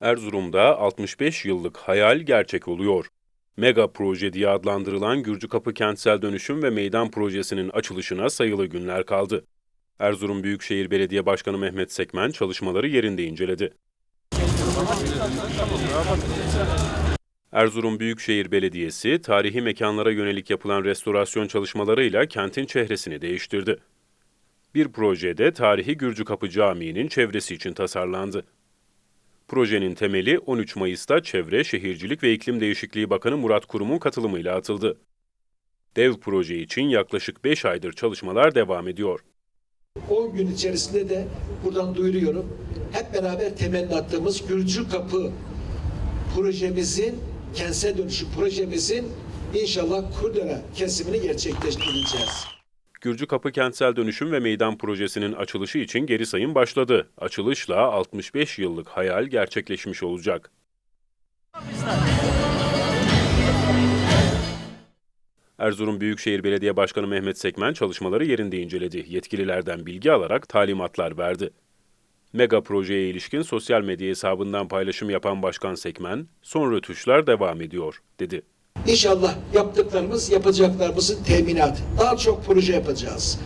Erzurum'da 65 yıllık hayal gerçek oluyor. Mega proje diye adlandırılan Gürcükapı Kentsel Dönüşüm ve Meydan Projesi'nin açılışına sayılı günler kaldı. Erzurum Büyükşehir Belediye Başkanı Mehmet Sekmen çalışmaları yerinde inceledi. Erzurum Büyükşehir Belediyesi, tarihi mekanlara yönelik yapılan restorasyon çalışmalarıyla kentin çehresini değiştirdi. Bir projede tarihi Gürcükapı Camii'nin çevresi için tasarlandı. Projenin temeli 13 Mayıs'ta Çevre, Şehircilik ve İklim Değişikliği Bakanı Murat Kurum'un katılımıyla atıldı. Dev proje için yaklaşık 5 aydır çalışmalar devam ediyor. 10 gün içerisinde de buradan duyuruyorum. Hep beraber temelini attığımız Gürcü Kapı projemizin, kentsel dönüşüm projemizin inşallah Kurdele kesimini gerçekleştireceğiz. Gürcükapı Kentsel Dönüşüm ve Meydan Projesi'nin açılışı için geri sayım başladı. Açılışla 65 yıllık hayal gerçekleşmiş olacak. Erzurum Büyükşehir Belediye Başkanı Mehmet Sekmen çalışmaları yerinde inceledi. Yetkililerden bilgi alarak talimatlar verdi. Mega projeye ilişkin sosyal medya hesabından paylaşım yapan Başkan Sekmen, son rötuşlar devam ediyor, dedi. İnşallah yaptıklarımız yapacaklarımızın teminatı. Daha çok proje yapacağız.